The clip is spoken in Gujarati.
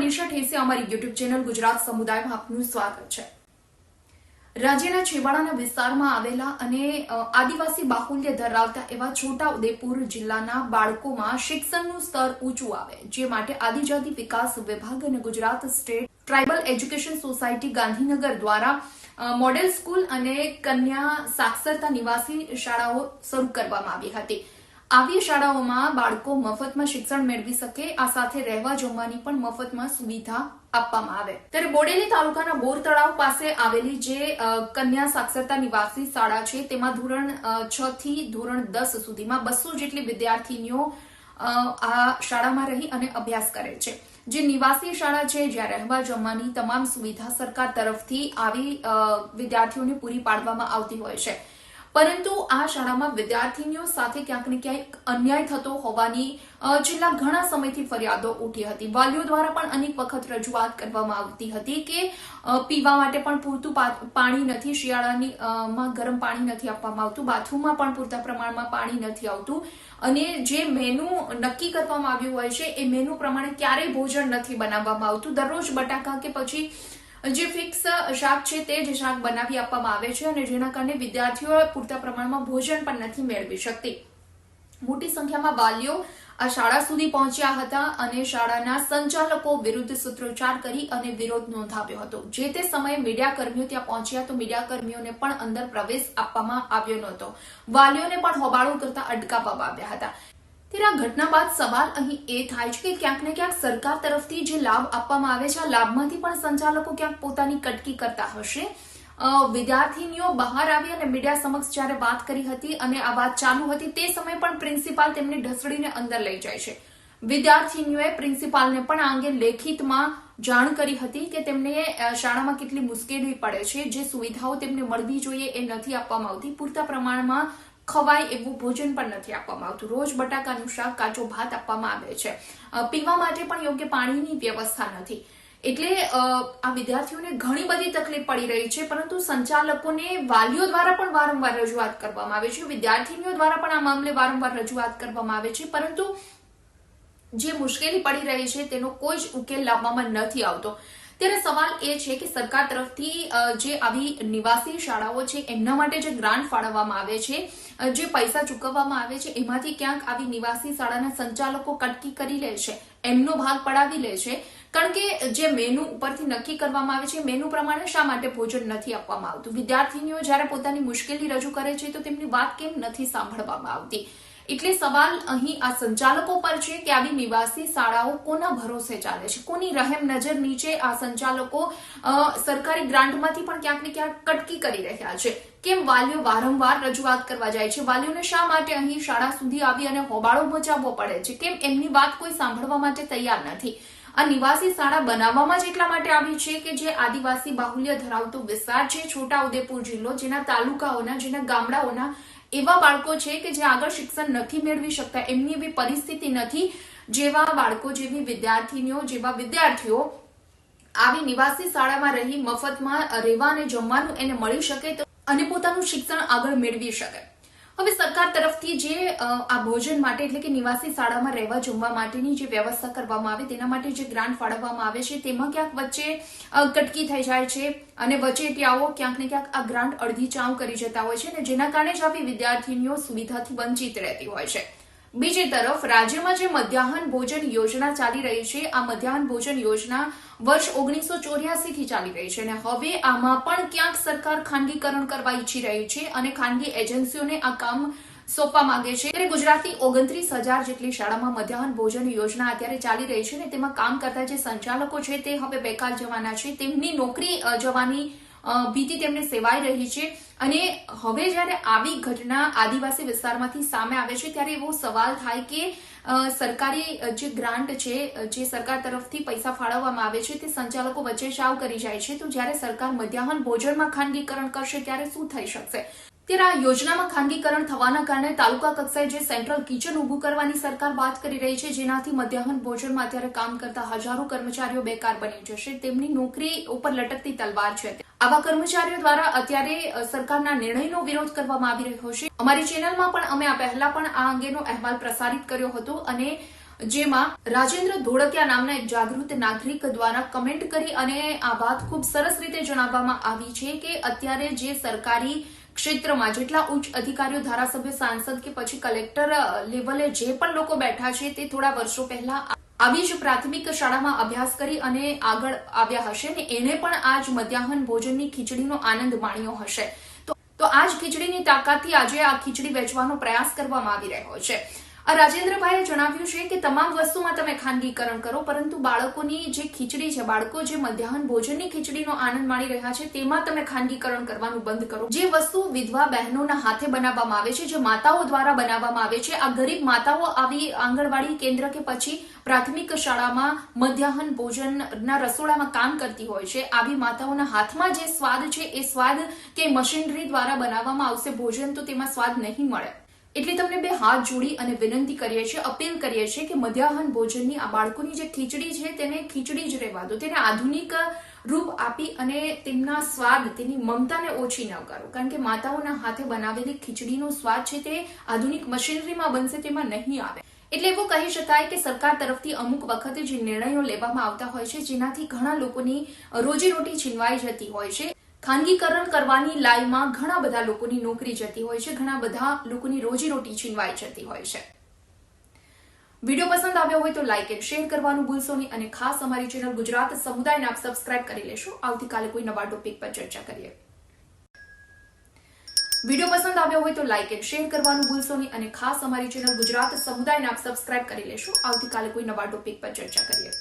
મનીષા ઠેસે અમારી યુટ્યુબ ચેનલ ગુજરાત સમુદાયમાં આપનું સ્વાગત છે. રાજ્યના છેવાડાના વિસ્તારમાં આવેલા અને આદિવાસી બાહુલ્ય ધરાવતા એવા છોટા ઉદેપુર જિલ્લાના બાળકોમાં શિક્ષણનું સ્તર ઊંચું આવે, જે માટે આદિજાતિ વિકાસ વિભાગ અને Gujarat state tribal education society Gandhinagar દ્વારા મોડેલ સ્કૂલ અને કન્યા સાક્ષરતા નિવાસી શાળાઓ શરૂ કરવામાં આવી હતી. આવી શાળાઓમાં બાળકો મફતમાં શિક્ષણ મેળવી શકે, આ સાથે રહેવા જમવાની પણ મફતમાં સુવિધા આપવામાં આવે. ત્યારે બોડેલી તાલુકાના બોર તળાવ પાસે આવેલી જે કન્યા સાક્ષરતા નિવાસી શાળા છે, તેમાં ધોરણ છ થી ધોરણ દસ સુધીમાં બસો જેટલી વિદ્યાર્થીનીઓ આ શાળામાં રહી અને અભ્યાસ કરે છે. જે નિવાસી શાળા છે, જ્યાં રહેવા જમવાની તમામ સુવિધા સરકાર તરફથી આવી વિદ્યાર્થીઓને પૂરી પાડવામાં આવતી હોય છે. પરંતુ આ શાળામાં વિદ્યાર્થીનીઓ સાથે ક્યાંક ને ક્યાંક અન્યાય થતો હોવાની છેલ્લા ઘણા સમયથી ફરિયાદો ઉઠી હતી. વાલીઓ દ્વારા પણ અનેક વખત રજૂઆત કરવામાં આવતી હતી કે પીવા માટે પણ પૂરતું પાણી નથી, શિયાળાની માં ગરમ પાણી નથી આપવામાં આવતું, બાથરૂમમાં પણ પૂરતા પ્રમાણમાં પાણી નથી આવતું. અને જે મેનુ નક્કી કરવામાં આવ્યું હોય છે, એ મેનુ પ્રમાણે ક્યારેય ભોજન નથી બનાવવામાં આવતું. દરરોજ બટાકા કે પછી જે ફિક્સ શાક છે તે જ શાક બનાવી આપવામાં આવે છે અને જેના કારણે વિદ્યાર્થીઓ પૂરતા પ્રમાણમાં ભોજન પણ નથી મેળવી શકતી. મોટી સંખ્યામાં વાલીઓ આ શાળા સુધી પહોંચ્યા હતા અને શાળાના સંચાલકો વિરુદ્ધ સૂત્રોચ્ચાર કરી અને વિરોધ નોંધાવ્યો હતો. જે તે સમયે મીડિયા કર્મીઓ ત્યાં પહોંચ્યા તો મીડિયા કર્મીઓને પણ અંદર પ્રવેશ આપવામાં આવ્યો નહોતો. વાલીઓને પણ હોબાળો કરતા અટકાવવામાં આવ્યા હતા. ત્યારે આ ઘટના બાદ સવાલ અહીં એ થાય છે કે ક્યાંક ને ક્યાંક સરકાર તરફથી જે લાભ આપવામાં આવે છે, આ લાભમાંથી પણ સંચાલકો ક્યાંક પોતાની કટકી કરતા હશે. વિદ્યાર્થીનીઓ બહાર આવી અને મીડિયા સમક્ષ જ્યારે વાત કરી હતી અને આ વાત ચાલુ હતી, તે સમયે પણ પ્રિન્સિપાલ તેમને ઢસડીને અંદર લઈ જાય છે. વિદ્યાર્થીનીઓએ પ્રિન્સિપાલને પણ આ અંગે લેખિતમાં જાણ કરી હતી કે તેમને શાળામાં કેટલી મુશ્કેલી પડે છે, જે સુવિધાઓ તેમને મળવી જોઈએ એ નથી આપવામાં આવતી. પૂરતા પ્રમાણમાં ખવાય એવું ભોજન પણ નથી આપવામાં આવતું. રોજ બટાકાનું શાક, કાચો ભાત આપવામાં આવે છે. પીવા માટે પણ યોગ્ય પાણીની વ્યવસ્થા નથી. એટલે આ વિદ્યાર્થીઓને ઘણી બધી તકલીફ પડી રહી છે, પરંતુ સંચાલકોને વાલીઓ દ્વારા પણ વારંવાર રજૂઆત કરવામાં આવે છે. વિદ્યાર્થીનીઓ દ્વારા પણ આ મામલે વારંવાર રજૂઆત કરવામાં આવે છે, પરંતુ જે મુશ્કેલી પડી રહી છે, તેનો કોઈ જ ઉકેલ લાવવામાં નથી આવતો. ત્યારે સવાલ એ છે કે સરકાર તરફથી જે આવી નિવાસી શાળાઓ છે, એમના માટે જે ગ્રાન્ટ ફાળવવામાં આવે છે જે પૈસા ચૂકવવામાં આવે છે, એમાંથી ક્યાંક આવી નિવાસી શાળાના સંચાલકો કટકી કરી લે છે, એમનો ભાગ પડાવી લે છે, કારણ કે જે મેનુ ઉપરથી નક્કી કરવામાં આવે છે મેનુ પ્રમાણે શા માટે ભોજન નથી આપવામાં આવતું? વિદ્યાર્થીનીઓ જ્યારે પોતાની મુશ્કેલી રજૂ કરે છે, તો તેમની વાત કેમ નથી સાંભળવામાં આવતી? એટલે સવાલ અહીં આ સંચાલકો પર છે કે આવી નિવાસી શાળાઓ કોના ભરોસે ચાલે છે? કોની રહેમ નજર નીચે આ સંચાલકો સરકારી ગ્રાન્ટમાંથી પણ ક્યાંક ને ક્યાંક કટકી કરી રહ્યા છે? કેમ વાલીઓ વારંવાર રજૂઆત કરવા જાય છે? વાલીઓને શા માટે અહીં શાળા સુધી આવી અને હોબાળો મચાવવો પડે છે? કેમ એમની વાત કોઈ સાંભળવા માટે તૈયાર નથી? આ નિવાસી શાળા બનાવવામાં જ એટલા માટે આવી છે કે જે આદિવાસી બાહુલ્ય ધરાવતો વિસ્તાર છે, છોટા ઉદેપુર જિલ્લો, જેના તાલુકાઓના, જેના ગામડાઓના એવા બાળકો છે કે જે આગળ શિક્ષણ નથી મેળવી શકતા, એમની એવી પરિસ્થિતિ નથી જેવા બાળકો, જેવી વિદ્યાર્થીનીઓ, જેવા વિદ્યાર્થીઓ આવી નિવાસી શાળામાં રહી મફતમાં રહેવા અને જમવાનું એને મળી શકે અને પોતાનું શિક્ષણ આગળ મેળવી શકે. હવે સરકાર તરફથી જે આ ભોજન માટે એટલે કે નિવાસી શાળામાં રહેવા જમવા માટેની જે વ્યવસ્થા કરવામાં આવે તેના માટે જે ગ્રાન્ટ ફાળવવામાં આવે છે, તેમાં ક્યાંક વચ્ચે કટકી થઈ જાય છે અને વચેટિયાઓ ક્યાંક ને ક્યાંક આ ગ્રાન્ટ અડધી ચાઉ કરી જતા હોય છે અને જેના કારણે જ આવી વિદ્યાર્થીનીઓ સુવિધાથી વંચિત રહેતી હોય છે. બીજી તરફ રાજ્યમાં જે મધ્યાહન ભોજન યોજના ચાલી રહી છે, આ મધ્યાહન ભોજન યોજના વર્ષ ઓગણીસો ચોર્યાસી થી ચાલી રહી છે અને હવે આમાં પણ ક્યાંક સરકાર ખાનગીકરણ કરવા ઈચ્છી રહી છે અને ખાનગી એજન્સીઓને આ કામ સોંપવા માંગે છે. ત્યારે ગુજરાતની ઓગણત્રીસ હજાર જેટલી શાળામાં મધ્યાહન ભોજન યોજના અત્યારે ચાલી રહી છે ને તેમાં કામ કરતા જે સંચાલકો છે તે હવે બેકાર જવાના છે. તેમની નોકરી જવાની ભીતિ તેમને સેવાઈ રહી છે. અને હવે જ્યારે આવી ઘટના આદિવાસી વિસ્તારમાંથી સામે આવે છે ત્યારે એવો સવાલ થાય કે સરકારી જે ગ્રાન્ટ છે જે સરકાર તરફથી પૈસા ફાળવવામાં આવે છે તે સંચાલકો વચ્ચે શાવ કરી જાય છે. તો જ્યારે સરકાર મધ્યાહન ભોજનમાં ખાનગીકરણ કરશે ત્યારે શું થઈ શકશે? ત્યારે આ યોજનામાં ખાનગીકરણ થવાના કારણે તાલુકા કક્ષાએ જે સેન્ટ્રલ કિચન ઊભું કરવાની સરકાર વાત કરી રહી છે જેનાથી મધ્યાહન ભોજનમાં અત્યારે કામ કરતા હજારો કર્મચારીઓ બેકાર બની જશે. તેમની નોકરી ઉપર લટકતી તલવાર છે. આવા કર્મચારીઓ દ્વારા અત્યારે અ, સરકારના નિર્ણયનો વિરોધ કરવામાં આવી રહ્યો છે. અમારી ચેનલમાં પણ અમે આ પહેલા પણ આ અંગેનો અહેવાલ પ્રસારિત કર્યો હતો અને જેમાં રાજેન્દ્ર ધોળકિયા નામના એક જાગૃત નાગરિક દ્વારા કમેન્ટ કરી અને આ વાત ખૂબ સરસ રીતે જણાવવામાં આવી છે કે અત્યારે જે સરકારી ક્ષેત્રમાં જેટલા ઉચ્ચ અધિકારીઓ, ધારાસભ્ય, સાંસદ કે પછી કલેક્ટર લેવલે જે પણ લોકો બેઠા છે તે થોડા વર્ષો પહેલા આવી જ પ્રાથમિક શાળામાં અભ્યાસ કરી અને આગળ આવ્યા હશે ને એને પણ આજ મધ્યાહન ભોજનની ખીચડીનો આનંદ માણ્યો હશે. તો આ જ ખીચડીની તાકાતથી આજે આ ખીચડી વેચવાનો પ્રયાસ કરવામાં આવી રહ્યો છે. આ રાજેન્દ્રભાઈએ જણાવ્યું છે કે તમામ વસ્તુમાં તમે ખાનગીકરણ કરો, પરંતુ બાળકોની જે ખીચડી છે, બાળકો જે મધ્યાહન ભોજનની ખીચડીનો આનંદ માણી રહ્યા છે, તેમાં તમે ખાનગીકરણ કરવાનું બંધ કરો. જે વસ્તુ વિધવા બહેનોના હાથે બનાવવામાં આવે છે, જે માતાઓ દ્વારા બનાવવામાં આવે છે, આ ગરીબ માતાઓ આવી આંગણવાડી કેન્દ્ર કે પછી પ્રાથમિક શાળામાં મધ્યાહન ભોજનના રસોડામાં કામ કરતી હોય છે, આવી માતાઓના હાથમાં જે સ્વાદ છે, એ સ્વાદ કે મશીનરી દ્વારા બનાવવામાં આવશે, ભોજન તો તેમાં સ્વાદ નહીં મળે. એટલે તમને બે હાથ જોડી અને વિનંતી કરીએ છીએ, અપીલ કરીએ છીએ કે મધ્યાહન ભોજનની આ બાળકોની જે ખીચડી છે તેને ખીચડી જ રહેવા દો. તેને આધુનિક રૂપ આપી અને તેમના સ્વાદ, તેની મમતાને ઓછી ન કરો. કારણ કે માતાઓના હાથે બનાવેલી ખીચડીનો સ્વાદ છે તે આધુનિક મશીનરીમાં બનશે તેમાં નહીં આવે. એટલે એવું કહી શકાય કે સરકાર તરફથી અમુક વખતે જે નિર્ણયો લેવામાં આવતા હોય છે, જેનાથી ઘણા લોકોની રોજીરોટી છીનવાઈ જતી હોય છે. ખાનગીકરણ કરવાની લાઈમાં ઘણા બધા લોકોની નોકરી જતી હોય છે, ઘણા બધા લોકોની રોજીરોટી છીનવાઈ જતી હોય છે. વીડિયો પસંદ આવ્યો હોય તો લાઇક એન્ડ શેર કરવાનું ભૂલશો નહીં અને ખાસ અમારી ચેનલ ગુજરાત સમુદાયને આપ સબસ્ક્રાઇબ કરી લેશો. આવતીકાલે કોઈ નવા ટોપિક પર ચર્ચા કરીએ. વીડિયો પસંદ આવ્યો હોય તો લાઇક એન્ડ શેર કરવાનું ભૂલશો નહીં અને ખાસ અમારી ચેનલ ગુજરાત સમુદાયને આપ સબસ્ક્રાઇબ કરી લેશો. આવતીકાલે કોઈ નવા ટોપિક પર ચર્ચા કરીએ.